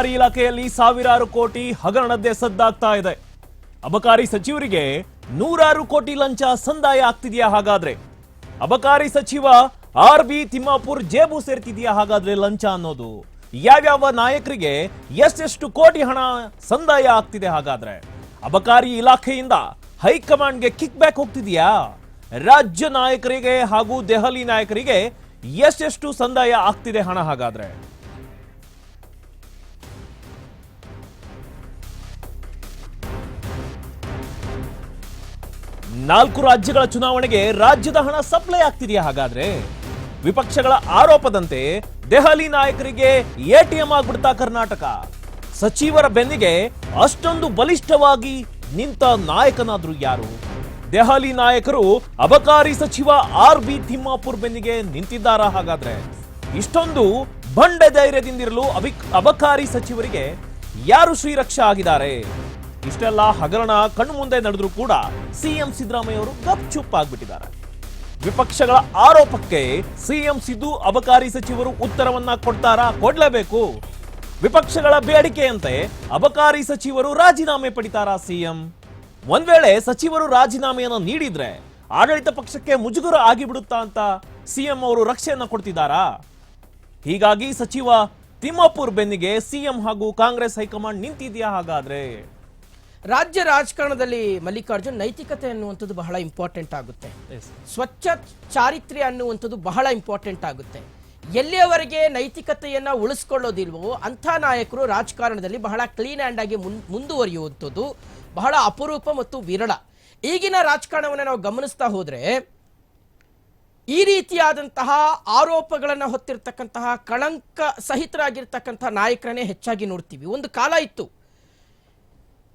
ಅಬಕಾರಿ ಇಲಾಖೆಯಲ್ಲಿ ಸಾವಿರಾರು ಕೋಟಿ ಹಗರಣದ್ದೇ ಸದ್ದಾಗ್ತಾ ಇದೆ. ಅಬಕಾರಿ ಸಚಿವರಿಗೆ ನೂರಾರು ಕೋಟಿ ಲಂಚ ಸಂದಾಯ ಆಗ್ತಿದೆಯಾ ಹಾಗಾದ್ರೆ? ಅಬಕಾರಿ ಸಚಿವ ಆರ್ ಬಿ ತಿಮ್ಮಾಪುರ್ ಜೇಬು ಸೇರ್ತಿದೆಯಾ ಹಾಗಾದ್ರೆ ಲಂಚ ಅನ್ನೋದು? ಯಾವ್ಯಾವ ನಾಯಕರಿಗೆ ಎಷ್ಟೆಷ್ಟು ಕೋಟಿ ಹಣ ಸಂದಾಯ ಆಗ್ತಿದೆ ಹಾಗಾದ್ರೆ? ಅಬಕಾರಿ ಇಲಾಖೆಯಿಂದ ಹೈಕಮಾಂಡ್ಗೆ ಕಿಕ್ ಬ್ಯಾಕ್ ಹೋಗ್ತಿದೆಯಾ? ರಾಜ್ಯ ನಾಯಕರಿಗೆ ಹಾಗೂ ದೆಹಲಿ ನಾಯಕರಿಗೆ ಎಷ್ಟೆಷ್ಟು ಸಂದಾಯ ಆಗ್ತಿದೆ ಹಣ ಹಾಗಾದ್ರೆ? ನಾಲ್ಕು ರಾಜ್ಯಗಳ ಚುನಾವಣೆಗೆ ರಾಜ್ಯದ ಹಣ ಸಪ್ಲೈ ಆಗ್ತಿದೆಯಾ ಹಾಗಾದ್ರೆ? ವಿಪಕ್ಷಗಳ ಆರೋಪದಂತೆ ದೆಹಲಿ ನಾಯಕರಿಗೆ ಎಟಿಎಂ ಆಗ್ಬಿಡ್ತಾ ಕರ್ನಾಟಕ. ಸಚಿವರ ಬೆನ್ನಿಗೆ ಅಷ್ಟೊಂದು ಬಲಿಷ್ಠವಾಗಿ ನಿಂತ ನಾಯಕನಾದ್ರೂ ಯಾರು? ದೆಹಲಿ ನಾಯಕರು ಅಬಕಾರಿ ಸಚಿವ ಆರ್ ಬಿ ತಿಮ್ಮಾಪುರ್ ಬೆನ್ನಿಗೆ ನಿಂತಿದ್ದಾರಾ ಹಾಗಾದ್ರೆ? ಇಷ್ಟೊಂದು ಬಂಡೆ ಧೈರ್ಯದಿಂದಿರಲು ಅಬಿ, ಅಬಕಾರಿ ಸಚಿವರಿಗೆ ಯಾರು ಶ್ರೀರಕ್ಷಾ ಆಗಿದ್ದಾರೆ? ಇಷ್ಟೆಲ್ಲ ಹಗರಣ ಕಣ್ಣು ಮುಂದೆ ನಡೆದ್ರೂ ಕೂಡ ಸಿಎಂ ಸಿದ್ದರಾಮಯ್ಯ ಅವರು ಗಪ್ಚುಪ್ ಆಗ್ಬಿಟ್ಟಿದ್ದಾರೆ. ವಿಪಕ್ಷಗಳ ಆರೋಪಕ್ಕೆ ಸಿಎಂ ಸಿದ್ದು ಅಬಕಾರಿ ಸಚಿವರು ಉತ್ತರವನ್ನ ಕೊಡ್ತಾರಾ? ಕೊಡ್ಲೇಬೇಕು. ವಿಪಕ್ಷಗಳ ಬೇಡಿಕೆಯಂತೆ ಅಬಕಾರಿ ಸಚಿವರು ರಾಜೀನಾಮೆ ಪಡಿತಾರಾ ಸಿಎಂ ಒಂದ್ ವೇಳೆ ಸಚಿವರು ರಾಜೀನಾಮೆಯನ್ನ ನೀಡಿದ್ರೆ ಆಡಳಿತ ಪಕ್ಷಕ್ಕೆ ಮುಜುಗರ ಆಗಿಬಿಡುತ್ತಾ ಅಂತ ಸಿಎಂ ಅವರು ರಕ್ಷೆಯನ್ನ ಕೊಡ್ತಿದ್ದಾರಾ? ಹೀಗಾಗಿ ಸಚಿವ ತಿಮ್ಮಾಪುರ್ ಬೆನ್ನಿಗೆ ಸಿಎಂ ಹಾಗೂ ಕಾಂಗ್ರೆಸ್ ಹೈಕಮಾಂಡ್ ನಿಂತಿದೆಯಾ ಹಾಗಾದ್ರೆ? ರಾಜ್ಯ ರಾಜಕಾರಣದಲ್ಲಿ ಮಲ್ಲಿಕಾರ್ಜುನ್ ನೈತಿಕತೆ ಅನ್ನುವಂಥದ್ದು ಬಹಳ ಇಂಪಾರ್ಟೆಂಟ್ ಆಗುತ್ತೆ. ಸ್ವಚ್ಛ ಚಾರಿತ್ರ್ಯ ಅನ್ನುವಂಥದ್ದು ಬಹಳ ಇಂಪಾರ್ಟೆಂಟ್ ಆಗುತ್ತೆ. ಎಲ್ಲಿಯವರೆಗೆ ನೈತಿಕತೆಯನ್ನ ಉಳಿಸ್ಕೊಳ್ಳೋದಿಲ್ವೋ ಅಂಥ ನಾಯಕರು ರಾಜಕಾರಣದಲ್ಲಿ ಬಹಳ ಕ್ಲೀನ್ ಹ್ಯಾಂಡ್ ಆಗಿ ಮುನ್ ಮುಂದುವರಿಯುವಂಥದ್ದು ಬಹಳ ಅಪರೂಪ ಮತ್ತು ವಿರಳ. ಈಗಿನ ರಾಜಕಾರಣವನ್ನು ನಾವು ಗಮನಿಸ್ತಾ ಹೋದ್ರೆ ಈ ರೀತಿಯಾದಂತಹ ಆರೋಪಗಳನ್ನು ಹೊತ್ತಿರ್ತಕ್ಕಂತಹ ಕಳಂಕ ಸಹಿತರಾಗಿರ್ತಕ್ಕಂಥ ನಾಯಕರನ್ನೇ ಹೆಚ್ಚಾಗಿ ನೋಡ್ತೀವಿ. ಒಂದು ಕಾಲ ಇತ್ತು.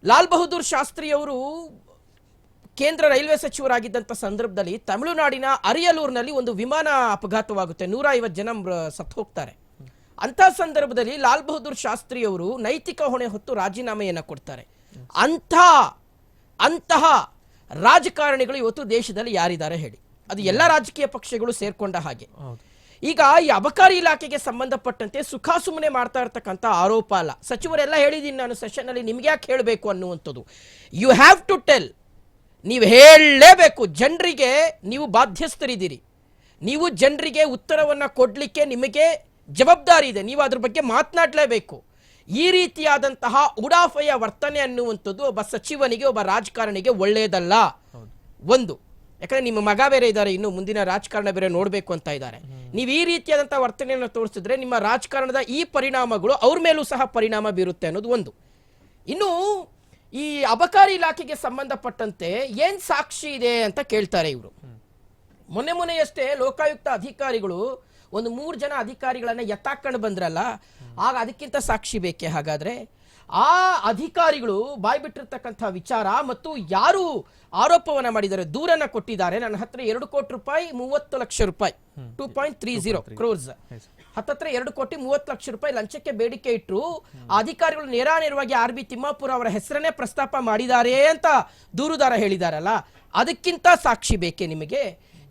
ಲಾಲ್ ಬಹದ್ದೂರ್ ಶಾಸ್ತ್ರಿಯವರು ಕೇಂದ್ರ ರೈಲ್ವೆ ಸಚಿವರಾಗಿದ್ದಂಥ ಸಂದರ್ಭದಲ್ಲಿ ತಮಿಳುನಾಡಿನ ಅರಿಯಲೂರಿನಲ್ಲಿ ಒಂದು ವಿಮಾನ ಅಪಘಾತವಾಗುತ್ತೆ. ನೂರ ಐವತ್ತು ಜನ ಸತ್ತು ಹೋಗ್ತಾರೆ. ಅಂತ ಸಂದರ್ಭದಲ್ಲಿ ಲಾಲ್ ಬಹದ್ದೂರ್ ಶಾಸ್ತ್ರಿಯವರು ನೈತಿಕ ಹೊಣೆ ಹೊತ್ತು ರಾಜೀನಾಮೆಯನ್ನು ಕೊಡ್ತಾರೆ. ಅಂಥ, ಅಂತಹ ರಾಜಕಾರಣಿಗಳು ಇವತ್ತು ದೇಶದಲ್ಲಿ ಯಾರಿದ್ದಾರೆ ಹೇಳಿ. ಅದು ಎಲ್ಲ ರಾಜಕೀಯ ಪಕ್ಷಗಳು ಸೇರ್ಕೊಂಡ ಹಾಗೆ. ಈಗ ಈ ಅಬಕಾರಿ ಇಲಾಖೆಗೆ ಸಂಬಂಧಪಟ್ಟಂತೆ ಸುಖ ಸುಮ್ಮನೆ ಮಾಡ್ತಾ ಇರ್ತಕ್ಕಂಥ ಆರೋಪ ಅಲ್ಲ. ಸಚಿವರೆಲ್ಲ ಹೇಳಿದ್ದೀನಿ ನಾನು ಸೆಷನ್ ಅಲ್ಲಿ ನಿಮ್ಗೆ ಯಾಕೆ ಹೇಳಬೇಕು ಅನ್ನುವಂಥದ್ದು? ಯು ಹ್ಯಾವ್ ಟು ಟೆಲ್ ನೀವು ಹೇಳಲೇಬೇಕು. ಜನರಿಗೆ ನೀವು ಬಾಧ್ಯಸ್ಥರಿದ್ದೀರಿ. ನೀವು ಜನರಿಗೆ ಉತ್ತರವನ್ನು ಕೊಡಲಿಕ್ಕೆ ನಿಮಗೆ ಜವಾಬ್ದಾರಿ ಇದೆ. ನೀವು ಅದ್ರ ಬಗ್ಗೆ ಮಾತನಾಡಲೇಬೇಕು. ಈ ರೀತಿಯಾದಂತಹ ಉಡಾಫೆಯ ವರ್ತನೆ ಅನ್ನುವಂಥದ್ದು ಒಬ್ಬ ಸಚಿವನಿಗೆ ಒಬ್ಬ ರಾಜಕಾರಣಿಗೆ ಒಳ್ಳೆಯದಲ್ಲ ಒಂದು. ಯಾಕಂದ್ರೆ ನಿಮ್ಮ ಮಗ ಬೇರೆ ಇದ್ದಾರೆ, ಇನ್ನು ಮುಂದಿನ ರಾಜಕಾರಣ ಬೇರೆ ನೋಡಬೇಕು ಅಂತ ಇದ್ದಾರೆ. ನೀವು ಈ ರೀತಿಯಾದಂತಹ ವರ್ತನೆಯನ್ನು ತೋರಿಸಿದ್ರೆ ನಿಮ್ಮ ರಾಜಕಾರಣದ ಈ ಪರಿಣಾಮಗಳು ಅವ್ರ ಮೇಲೂ ಸಹ ಪರಿಣಾಮ ಬೀರುತ್ತೆ ಅನ್ನೋದು ಒಂದು. ಇನ್ನು ಈ ಅಬಕಾರಿ ಇಲಾಖೆಗೆ ಸಂಬಂಧಪಟ್ಟಂತೆ ಏನ್ ಸಾಕ್ಷಿ ಇದೆ ಅಂತ ಕೇಳ್ತಾರೆ ಇವರು. ಮೊನ್ನೆ ಮೊನ್ನೆಯಷ್ಟೇ ಲೋಕಾಯುಕ್ತ ಅಧಿಕಾರಿಗಳು ಒಂದು ಮೂರು ಜನ ಅಧಿಕಾರಿಗಳನ್ನ ಎತ್ತಾಕೊಂಡು ಬಂದ್ರಲ್ಲ, ಆಗ ಅದಕ್ಕಿಂತ ಸಾಕ್ಷಿ ಬೇಕೆ ಹಾಗಾದ್ರೆ? ಆ ಅಧಿಕಾರಿಗಳು ಬಾಯ್ಬಿಟ್ಟಿರ್ತಕ್ಕಂಥ ವಿಚಾರ ಮತ್ತು ಯಾರು ಆರೋಪವನ್ನ ಮಾಡಿದ್ದಾರೆ ದೂರನ್ನ ಕೊಟ್ಟಿದ್ದಾರೆ. ನನ್ನ ಹತ್ರ ಎರಡು ಕೋಟಿ ರೂಪಾಯಿ ಮೂವತ್ತು ಲಕ್ಷ ರೂಪಾಯಿ. Two point three zero crores. ಹತ್ತತ್ರ ಎರಡು ಕೋಟಿ ಮೂವತ್ತು ಲಕ್ಷ ರೂಪಾಯಿ ಲಂಚಕ್ಕೆ ಬೇಡಿಕೆ ಇಟ್ಟರು ಅಧಿಕಾರಿಗಳು ಅಧಿಕಾರಿಗಳು ನೇರಾನೇರವಾಗಿ ಆರ್ ಬಿ ತಿಮ್ಮಾಪುರ ಅವರ ಹೆಸರನ್ನೇ ಪ್ರಸ್ತಾಪ ಮಾಡಿದ್ದಾರೆ ಅಂತ ದೂರುದಾರ ಹೇಳಿದಾರಲ್ಲ ಅದಕ್ಕಿಂತ ಸಾಕ್ಷಿ ಬೇಕೆ ನಿಮಗೆ?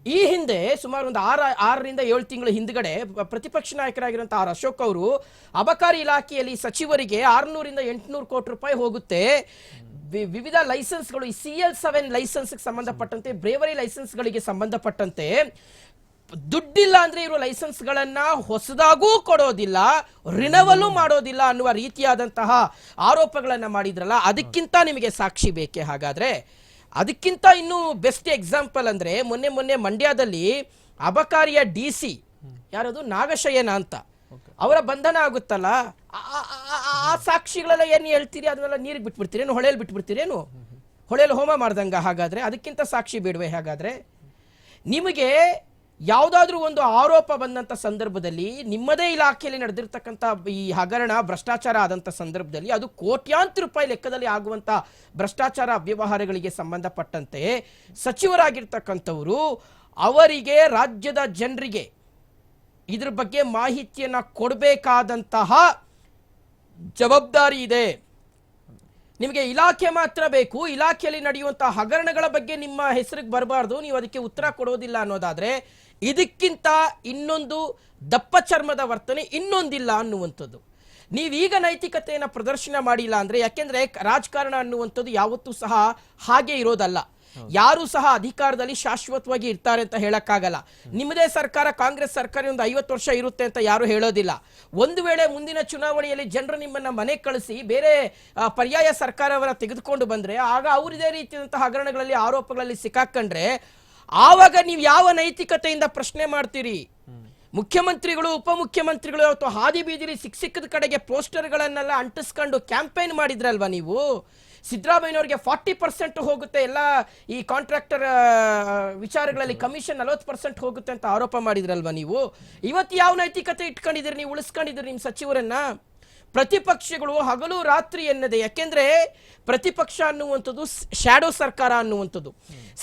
ಈ ಹಿಂದೆ ಸುಮಾರು ಒಂದು ಆರ, ಆರರಿಂದ ಏಳು ತಿಂಗಳ ಹಿಂದ್ಗಡೆ ಪ್ರತಿಪಕ್ಷ ನಾಯಕರಾಗಿರುವಂತಹ ಆರ್ ಅಶೋಕ್ ಅವರು ಅಬಕಾರಿ ಇಲಾಖೆಯಲ್ಲಿ ಸಚಿವರಿಗೆ ಆರುನೂರಿಂದ ಎಂಟುನೂರು ಕೋಟಿ ರೂಪಾಯಿ ಹೋಗುತ್ತೆ. ವಿವಿಧ ಲೈಸೆನ್ಸ್ಗಳು ಈ ಸಿ ಎಲ್ ಸೆವೆನ್ ಲೈಸೆನ್ಸ್ಗೆ ಸಂಬಂಧಪಟ್ಟಂತೆ, ಬ್ರೇವರಿ ಲೈಸೆನ್ಸ್ಗಳಿಗೆ ಸಂಬಂಧಪಟ್ಟಂತೆ ದುಡ್ಡಿಲ್ಲ ಅಂದ್ರೆ ಇವರು ಲೈಸೆನ್ಸ್ಗಳನ್ನ ಹೊಸದಾಗೂ ಕೊಡೋದಿಲ್ಲ ರಿನವಲು ಮಾಡೋದಿಲ್ಲ ಅನ್ನುವ ರೀತಿಯಾದಂತಹ ಆರೋಪಗಳನ್ನ ಮಾಡಿದ್ರಲ್ಲ, ಅದಕ್ಕಿಂತ ನಿಮಗೆ ಸಾಕ್ಷಿ ಬೇಕೆ ಹಾಗಾದ್ರೆ ಅದಕ್ಕಿಂತ ಇನ್ನು ಬೆಸ್ಟ್ ಎಕ್ಸಾಂಪಲ್ ಅಂದ್ರೆ ಮೊನ್ನೆ ಮೊನ್ನೆ ಮಂಡ್ಯದಲ್ಲಿ ಅಬಕಾರಿಯ ಡಿ ಸಿ ಯಾರದು? ನಾಗಶಯನ ಅಂತ. ಅವರ ಬಂಧನ ಆಗುತ್ತಲ್ಲ? ಆ- ಸಾಕ್ಷಿಗಳೆಲ್ಲ ಏನು ಹೇಳ್ತೀರಿ? ಅದನ್ನೆಲ್ಲ ನೀರಿಗೆ ಬಿಟ್ಬಿಡ್ತೀರೇನು ಹೊಳೆಯಲ್ಲಿ ಬಿಟ್ಬಿಡ್ತೀರೇನು ಹೊಳೆಯಲ್ಲಿ ಹೋಮ ಮಾಡ್ದಂಗ ಹಾಗಾದ್ರೆ ಅದಕ್ಕಿಂತ ಸಾಕ್ಷಿ ಬಿಡುವೆ ಹಾಗಾದ್ರೆ ನಿಮಗೆ ಯಾವುದಾದ್ರೂ ಒಂದು ಆರೋಪ ಬಂದಂಥ ಸಂದರ್ಭದಲ್ಲಿ ನಿಮ್ಮದೇ ಇಲಾಖೆಯಲ್ಲಿ ನಡೆದಿರ್ತಕ್ಕಂಥ ಈ ಹಗರಣ ಭ್ರಷ್ಟಾಚಾರ ಆದಂಥ ಸಂದರ್ಭದಲ್ಲಿ ಅದು ಕೋಟ್ಯಾಂತರ ರೂಪಾಯಿ ಲೆಕ್ಕದಲ್ಲಿ ಆಗುವಂಥ ಭ್ರಷ್ಟಾಚಾರ ಅವ್ಯವಹಾರಗಳಿಗೆ ಸಂಬಂಧಪಟ್ಟಂತೆ ಸಚಿವರಾಗಿರ್ತಕ್ಕಂಥವರು ಅವರಿಗೆ ರಾಜ್ಯದ ಜನರಿಗೆ ಇದ್ರ ಬಗ್ಗೆ ಮಾಹಿತಿಯನ್ನ ಕೊಡಬೇಕಾದಂತಹ ಜವಾಬ್ದಾರಿ ಇದೆ. ನಿಮಗೆ ಇಲಾಖೆ ಮಾತ್ರ ಬೇಕು. ಇಲಾಖೆಯಲ್ಲಿ ನಡೆಯುವಂತಹ ಹಗರಣಗಳ ಬಗ್ಗೆ ನಿಮ್ಮ ಹೆಸರಿಗೆ ಬರಬಾರ್ದು. ನೀವು ಅದಕ್ಕೆ ಉತ್ತರ ಕೊಡೋದಿಲ್ಲ ಅನ್ನೋದಾದರೆ, ಇದಕ್ಕಿಂತ ಇನ್ನೊಂದು ದಪ್ಪ ಚರ್ಮದ ವರ್ತನೆ ಇನ್ನೊಂದಿಲ್ಲ ಅನ್ನುವಂಥದ್ದು. ನೀವೀಗ ನೈತಿಕತೆಯನ್ನು ಪ್ರದರ್ಶನ ಮಾಡಿಲ್ಲ ಅಂದರೆ, ಯಾಕೆಂದರೆ ರಾಜಕಾರಣ ಅನ್ನುವಂಥದ್ದು ಯಾವತ್ತೂ ಸಹ ಹಾಗೆ ಇರೋದಲ್ಲ. ಯಾರು ಸಹ ಅಧಿಕಾರದಲ್ಲಿ ಶಾಶ್ವತವಾಗಿ ಇರ್ತಾರೆ ಅಂತ ಹೇಳಕ್ಕಾಗಲ್ಲ. ನಿಮ್ಮದೇ ಸರ್ಕಾರ ಕಾಂಗ್ರೆಸ್ ಸರ್ಕಾರ ಒಂದು ಐವತ್ತು ವರ್ಷ ಇರುತ್ತೆ ಅಂತ ಯಾರು ಹೇಳೋದಿಲ್ಲ. ಒಂದು ವೇಳೆ ಮುಂದಿನ ಚುನಾವಣೆಯಲ್ಲಿ ಜನರು ನಿಮ್ಮನ್ನ ಮನೆ ಕಳಿಸಿ ಬೇರೆ ಪರ್ಯಾಯ ಸರ್ಕಾರವನ್ನ ತೆಗೆದುಕೊಂಡು ಬಂದ್ರೆ ಆಗ ಅವರಿದೇ ರೀತಿಯಾದಂತಹ ಹಗರಣಗಳಲ್ಲಿ ಆರೋಪಗಳಲ್ಲಿ ಸಿಕ್ಕಾಕೊಂಡ್ರೆ ಆವಾಗ ನೀವು ಯಾವ ನೈತಿಕತೆಯಿಂದ ಪ್ರಶ್ನೆ ಮಾಡ್ತೀರಿ? ಮುಖ್ಯಮಂತ್ರಿಗಳು ಉಪಮುಖ್ಯಮಂತ್ರಿಗಳು ಅಥವಾ ಹಾದಿ ಬೀದಿಲಿ ಸಿಕ್ಕ ಸಿಕ್ಕದ ಕಡೆಗೆ ಪೋಸ್ಟರ್ಗಳನ್ನೆಲ್ಲ ಅಂಟಿಸ್ಕೊಂಡು ಕ್ಯಾಂಪೇನ್ ಮಾಡಿದ್ರಲ್ವಾ ನೀವು? ಸಿದ್ದರಾಮಯ್ಯನವ್ರಿಗೆ ಫಾರ್ಟಿ ಪರ್ಸೆಂಟ್ ಹೋಗುತ್ತೆ, ಎಲ್ಲ ಈ ಕಾಂಟ್ರಾಕ್ಟರ್ ವಿಚಾರಗಳಲ್ಲಿ ಕಮಿಷನ್ ನಲವತ್ತು ಪರ್ಸೆಂಟ್ ಹೋಗುತ್ತೆ ಅಂತ ಆರೋಪ ಮಾಡಿದ್ರಲ್ವಾ ನೀವು? ಇವತ್ತು ಯಾವ ನೈತಿಕತೆ ಇಟ್ಕೊಂಡಿದ್ದೀರಿ, ನೀವು ಉಳಿಸ್ಕೊಂಡಿದ್ದೀರಿ ನಿಮ್ಮ ಸಚಿವರನ್ನ? ಪ್ರತಿಪಕ್ಷಗಳು ಹಗಲು ರಾತ್ರಿ ಎನ್ನದೆ, ಯಾಕೆಂದ್ರೆ ಪ್ರತಿಪಕ್ಷ ಅನ್ನುವಂಥದ್ದು ಶ್ಯಾಡೋ ಸರ್ಕಾರ ಅನ್ನುವಂಥದ್ದು.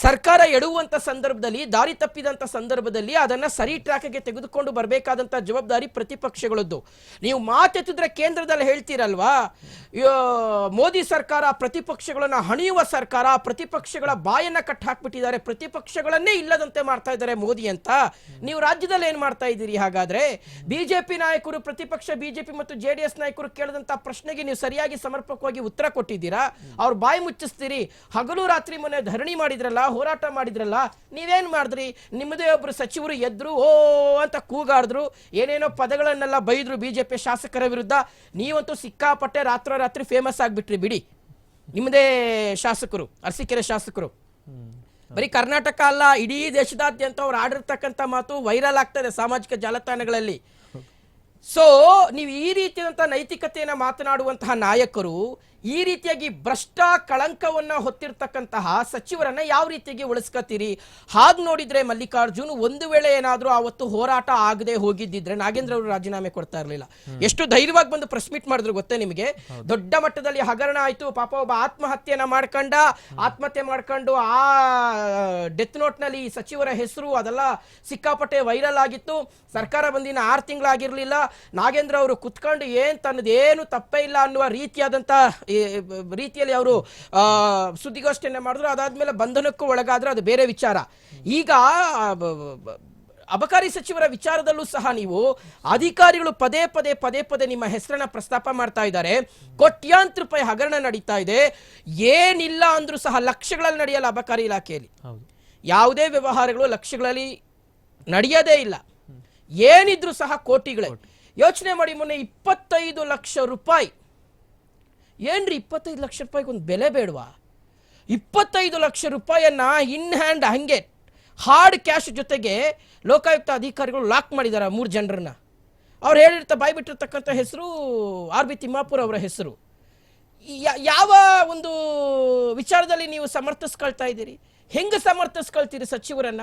ಸರ್ಕಾರ ಎಡುವಂತ ಸಂದರ್ಭದಲ್ಲಿ, ದಾರಿ ತಪ್ಪಿದಂತ ಸಂದರ್ಭದಲ್ಲಿ ಅದನ್ನ ಸರಿ ಟ್ರ್ಯಾಕ್ಗೆ ತೆಗೆದುಕೊಂಡು ಬರಬೇಕಾದಂತ ಜವಾಬ್ದಾರಿ ಪ್ರತಿಪಕ್ಷಗಳದ್ದು. ನೀವು ಮಾತೆತ್ತಿದ್ರೆ ಕೇಂದ್ರದಲ್ಲಿ ಹೇಳ್ತೀರಲ್ವಾ? ಮೋದಿ ಸರ್ಕಾರ ಪ್ರತಿಪಕ್ಷಗಳನ್ನ ಹಣಿಯುವ ಸರ್ಕಾರ, ಪ್ರತಿಪಕ್ಷಗಳ ಬಾಯನ್ನ ಕಟ್ ಹಾಕ್ಬಿಟ್ಟಿದ್ದಾರೆ, ಪ್ರತಿಪಕ್ಷಗಳನ್ನೇ ಇಲ್ಲದಂತೆ ಮಾಡ್ತಾ ಇದ್ದಾರೆ ಮೋದಿ ಅಂತ. ನೀವು ರಾಜ್ಯದಲ್ಲಿ ಏನ್ ಮಾಡ್ತಾ ಇದ್ದೀರಿ ಹಾಗಾದ್ರೆ? ಬಿಜೆಪಿ ನಾಯಕರು ಪ್ರತಿಪಕ್ಷ, ಬಿಜೆಪಿ ಮತ್ತು ಜೆಡಿಎಸ್ ಡಿ ಎಸ್ ನಾಯಕರು ಕೇಳಿದಂತ ಪ್ರಶ್ನೆಗೆ ನೀವು ಸರಿಯಾಗಿ ಸಮರ್ಪಕವಾಗಿ ಉತ್ತರ ಕೊಟ್ಟಿದ್ದೀರಾ? ಅವ್ರ ಬಾಯಿ ಮುಚ್ಚಿಸ್ತೀರಿ. ಹಗಲು ರಾತ್ರಿ ಮೊನ್ನೆ ಧರಣಿ ಮಾಡಿದ್ರಲ್ಲ, ಹೋರಾಟ ಮಾಡಿದ್ರಲ್ಲ, ನೀವೇನ್ ಮಾಡಿದ್ರಿ? ನಿಮ್ಮದೇ ಒಬ್ರು ಸಚಿವರು ಎದ್ರು, ಓ ಅಂತ ಕೂಗಾಡಿದ್ರು, ಏನೇನೋ ಪದಗಳನ್ನೆಲ್ಲ ಬೈದ್ರು ಬಿಜೆಪಿ ಶಾಸಕರ ವಿರುದ್ಧ. ನೀವಂತೂ ಸಿಕ್ಕಾಪಟ್ಟೆ ರಾತ್ರೋರಾತ್ರಿ ಫೇಮಸ್ ಆಗ್ಬಿಟ್ರಿ, ಬಿಡಿ. ನಿಮ್ಮದೇ ಶಾಸಕರು, ಅರಸಿಕೆರೆ ಶಾಸಕರು. ಬರೀ ಕರ್ನಾಟಕ ಅಲ್ಲ, ಇಡೀ ದೇಶದಾದ್ಯಂತ ಅವ್ರು ಆಡಿರ್ತಕ್ಕಂಥ ಮಾತು ವೈರಲ್ ಆಗ್ತದೆ ಸಾಮಾಜಿಕ ಜಾಲತಾಣಗಳಲ್ಲಿ. ಸೊ ನೀವು ಈ ರೀತಿಯಾದಂಥ ನೈತಿಕತೆಯನ್ನು ಮಾತನಾಡುವಂತಹ ನಾಯಕರು ಈ ರೀತಿಯಾಗಿ ಭ್ರಷ್ಟ ಕಳಂಕವನ್ನ ಹೊತ್ತಿರ್ತಕ್ಕಂತಹ ಸಚಿವರನ್ನ ಯಾವ ರೀತಿಯಾಗಿ ಉಳಿಸ್ಕತ್ತೀರಿ? ಹಾಗೆ ನೋಡಿದ್ರೆ ಮಲ್ಲಿಕಾರ್ಜುನ್ ಒಂದು ವೇಳೆ ಏನಾದರೂ ಆವತ್ತು ಹೋರಾಟ ಆಗದೆ ಹೋಗಿದ್ದಿದ್ರೆ ನಾಗೇಂದ್ರ ಅವರು ರಾಜೀನಾಮೆ ಕೊಡ್ತಾ ಇರಲಿಲ್ಲ. ಎಷ್ಟು ಧೈರ್ಯವಾಗಿ ಬಂದು ಪ್ರೆಸ್ ಮೀಟ್ ಮಾಡಿದ್ರು ಗೊತ್ತೇ ನಿಮಗೆ? ದೊಡ್ಡ ಮಟ್ಟದಲ್ಲಿ ಹಗರಣ ಆಯ್ತು ಪಾಪ ಒಬ್ಬ ಆತ್ಮಹತ್ಯೆನ ಮಾಡ್ಕೊಂಡ ಆತ್ಮಹತ್ಯೆ ಮಾಡ್ಕೊಂಡು ಆ ಡೆತ್ ನೋಟ್ನಲ್ಲಿ ಸಚಿವರ ಹೆಸರು ಅದೆಲ್ಲ ಸಿಕ್ಕಾಪಟ್ಟೆ ವೈರಲ್ ಆಗಿತ್ತು. ಸರ್ಕಾರ ಬಂದಿನ ಆರು ತಿಂಗಳಾಗಿರ್ಲಿಲ್ಲ. ನಾಗೇಂದ್ರ ಅವರು ಕುತ್ಕೊಂಡು ಏನ್ ತನ್ನದೇನು ತಪ್ಪೇ ಇಲ್ಲ ಅನ್ನುವ ಬ- ರೀತಿಯಲ್ಲಿ ಅವರು ಸುದ್ದಿಗೋಷ್ಠಿಯನ್ನ ಮಾಡಿದ್ರು. ಅದಾದ್ಮೇಲೆ ಬಂಧನಕ್ಕೂ ಒಳಗಾದ್ರೆ ಅದು ಬೇರೆ ವಿಚಾರ. ಈಗ ಅಬಕಾರಿ ಸಚಿವರ ವಿಚಾರದಲ್ಲೂ ಸಹ ನೀವು ಅಧಿಕಾರಿಗಳು ಪದೇ ಪದೇ ಪದೇ ಪದೇ ನಿಮ್ಮ ಹೆಸರನ್ನ ಪ್ರಸ್ತಾಪ ಮಾಡ್ತಾ ಇದ್ದಾರೆ. ಕೋಟ್ಯಾಂತರ ರೂಪಾಯಿ ಹಗರಣ ನಡೀತಾ ಇದೆ. ಏನಿಲ್ಲ ಅಂದ್ರೂ ಸಹ ಲಕ್ಷಗಳಲ್ಲಿ ನಡೆಯಲ್ಲ ಅಬಕಾರಿ ಇಲಾಖೆಯಲ್ಲಿ. ಯಾವುದೇ ವ್ಯವಹಾರಗಳು ಲಕ್ಷಗಳಲ್ಲಿ ನಡೆಯೋದೇ ಇಲ್ಲ. ಏನಿದ್ರು ಸಹ ಕೋಟಿಗಳೇ. ಯೋಚನೆ ಮಾಡಿ ಮೊನ್ನೆ ಇಪ್ಪತ್ತೈದು ಲಕ್ಷ ರೂಪಾಯಿ ಏನ್ರಿ ಇಪ್ಪತ್ತೈದು ಲಕ್ಷ ರೂಪಾಯಿಗೆ ಒಂದು ಬೆಲೆ ಬೇಡವಾ? ಇಪ್ಪತ್ತೈದು ಲಕ್ಷ ರೂಪಾಯಿಯನ್ನು ಇನ್ ಹ್ಯಾಂಡ್ ಹಂಗೆ ಹಾರ್ಡ್ ಕ್ಯಾಶ್ ಜೊತೆಗೆ ಲೋಕಾಯುಕ್ತ ಅಧಿಕಾರಿಗಳು ಲಾಕ್ ಮಾಡಿದ್ದಾರೆ ಮೂರು ಜನರನ್ನ. ಅವ್ರು ಹೇಳಿರ್ತಾ ಬಾಯ್ಬಿಟ್ಟಿರ್ತಕ್ಕಂಥ ಹೆಸರು ಆರ್ ಬಿ ತಿಮ್ಮಾಪುರ್ ಅವರ ಹೆಸರು. ಯಾವ ಒಂದು ವಿಚಾರದಲ್ಲಿ ನೀವು ಸಮರ್ಥಿಸ್ಕೊಳ್ತಾ ಇದ್ದೀರಿ? ಹೆಂಗೆ ಸಮರ್ಥಿಸ್ಕೊಳ್ತೀರಿ ಸಚಿವರನ್ನ?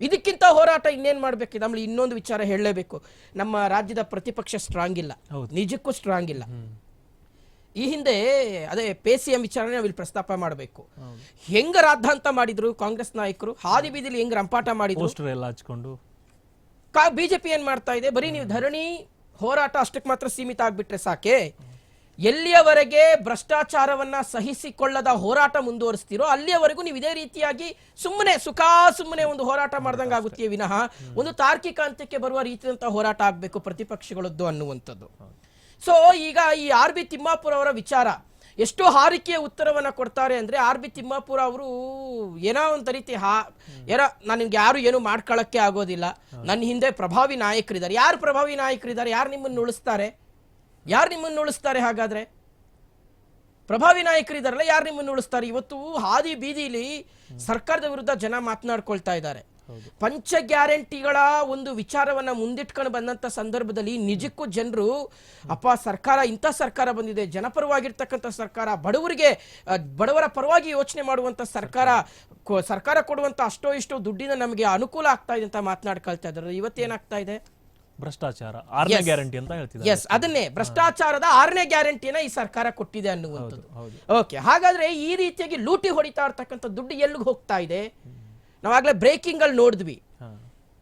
ಇದಕ್ಕಿಂತ ಹೋರಾಟ ಇನ್ನೇನು ಮಾಡಬೇಕು ನಮ್ಮಲ್ಲಿ ಇನ್ನೊಂದು ವಿಚಾರ ಹೇಳಲೇಬೇಕು. ನಮ್ಮ ರಾಜ್ಯದ ಪ್ರತಿಪಕ್ಷ ಸ್ಟ್ರಾಂಗ್ ಇಲ್ಲ. ಹೌದು. ನಿಜಕ್ಕೂ ಸ್ಟ್ರಾಂಗ್ ಇಲ್ಲ. ಈ ಹಿಂದೆ ಅದೇ ಪೇ ಸಿ ಎಂ ವಿಚಾರಣೆ ನಾವಿಲ್ಲಿ ಪ್ರಸ್ತಾಪ ಮಾಡಬೇಕು. ಹೆಂಗ ರಾದ್ಧಾಂತ ಮಾಡಿದ್ರು ಕಾಂಗ್ರೆಸ್ ನಾಯಕರು? ಹಾದಿ ಬೀದಿಲಿ ಹೆಂಗ್ ರಂಪಾಟ ಮಾಡಿದ್ರು? ಎಲ್ಲ ಹಚ್ಕೊಂಡು. ಬಿಜೆಪಿ ಏನ್ ಮಾಡ್ತಾ ಇದೆ? ಬರೀ ನೀವು ಧರಣಿ ಹೋರಾಟ ಅಷ್ಟಕ್ಕೆ ಮಾತ್ರ ಸೀಮಿತ ಆಗ್ಬಿಟ್ರೆ ಸಾಕೆ? ಎಲ್ಲಿಯವರೆಗೆ ಭ್ರಷ್ಟಾಚಾರವನ್ನ ಸಹಿಸಿಕೊಳ್ಳದ ಹೋರಾಟ ಮುಂದುವರಿಸ್ತೀರೋ ಅಲ್ಲಿಯವರೆಗೂ ನೀವು ಇದೇ ರೀತಿಯಾಗಿ ಸುಮ್ಮನೆ ಸುಖ ಸುಮ್ಮನೆ ಒಂದು ಹೋರಾಟ ಮಾಡ್ದಂಗೆ ಆಗುತ್ತೆ ವಿನಃ. ಒಂದು ತಾರ್ಕಿಕ ಅಂತ್ಯಕ್ಕೆ ಬರುವ ರೀತಿಯಂತ ಹೋರಾಟ ಆಗಬೇಕು ಪ್ರತಿಪಕ್ಷಗಳದ್ದು ಅನ್ನುವಂಥದ್ದು. ಸೊ ಈಗ ಈ ಆರ್ ಬಿ ತಿಮ್ಮಾಪುರ ಅವರ ವಿಚಾರ. ಎಷ್ಟು ಹಾರಿಕೆಯ ಉತ್ತರವನ್ನು ಕೊಡ್ತಾರೆ ಅಂದ್ರೆ ಆರ್ ಬಿ ತಿಮ್ಮಾಪುರ ಅವರು ಏನೋ ಒಂದು ರೀತಿ ಹಾ, ಏನೋ ನಿಮ್ಗೆ ಯಾರು ಏನು ಮಾಡ್ಕೊಳ್ಳೋಕ್ಕೆ ಆಗೋದಿಲ್ಲ. ನನ್ನ ಹಿಂದೆ ಪ್ರಭಾವಿ ನಾಯಕರಿದ್ದಾರೆ. ಯಾರು ಪ್ರಭಾವಿ ನಾಯಕರಿದ್ದಾರೆ? ಯಾರು ನಿಮ್ಮನ್ನು ಉಳಿಸ್ತಾರೆ? ಯಾರು ನಿಮ್ಮನ್ನು ಉಳಿಸ್ತಾರೆ ಹಾಗಾದ್ರೆ? ಪ್ರಭಾವಿ ನಾಯಕರಿದ್ದಾರಲ್ಲ, ಯಾರು ನಿಮ್ಮನ್ನು ಉಳಿಸ್ತಾರೆ? ಇವತ್ತು ಹಾದಿ ಬೀದಿಲಿ ಸರ್ಕಾರದ ವಿರುದ್ಧ ಜನ ಮಾತನಾಡ್ಕೊಳ್ತಾ ಇದ್ದಾರೆ. ಪಂಚ ಗ್ಯಾರಂಟಿಗಳ ಒಂದು ವಿಚಾರವನ್ನ ಮುಂದಿಟ್ಕೊಂಡು ಬಂದಂತ ಸಂದರ್ಭದಲ್ಲಿ ನಿಜಕ್ಕೂ ಜನರು ಅಪ್ಪ ಸರ್ಕಾರ ಇಂಥ ಸರ್ಕಾರ ಬಂದಿದೆ ಜನಪರವಾಗಿರ್ತಕ್ಕಂಥ ಸರ್ಕಾರ ಬಡವರಿಗೆ ಬಡವರ ಪರವಾಗಿ ಯೋಚನೆ ಮಾಡುವಂತ ಸರ್ಕಾರ ಸರ್ಕಾರ ಕೊಡುವಂತ ಅಷ್ಟೋ ಇಷ್ಟೋ ದುಡ್ಡಿನ ನಮಗೆ ಅನುಕೂಲ ಆಗ್ತಾ ಇದೆ ಅಂತ ಮಾತನಾಡ್ಕೊಳ್ತಾ ಇದ್ರು ಇವತ್ತೇನಾಗ್ತಾ ಇದೆ? ಭ್ರಷ್ಟಾಚಾರ ಆರನೇ ಗ್ಯಾರಂಟಿ ಅಂತ ಹೇಳ್ತಿದ್ದಾರೆ. ಎಸ್ ಅದನ್ನೇ ಭ್ರಷ್ಟಾಚಾರದ ಆರನೇ ಗ್ಯಾರಂಟಿನ ಈ ಸರ್ಕಾರ ಕೊಟ್ಟಿದೆ ಅನ್ನುವಂಥದ್ದು. ಓಕೆ ಹಾಗಾದ್ರೆ ಈ ರೀತಿಯಾಗಿ ಲೂಟಿ ಹೊಡಿತಾ ಇರ್ತಕ್ಕಂಥ ದುಡ್ಡು ಎಲ್ಲಿಗೆ ಹೋಗ್ತಾ ಇದೆ? ನಾವಾಗಲೇ ಬ್ರೇಕಿಂಗ್ ಅಲ್ಲಿ ನೋಡಿದ್ವಿ.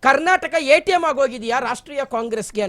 ಕರ್ನಾಟಕ ಎ ಟಿ ಎಂ ಆಗೋಗಿದೆಯಾ ರಾಷ್ಟ್ರೀಯ ಕಾಂಗ್ರೆಸ್ಗೆ ಅನ್ನೋ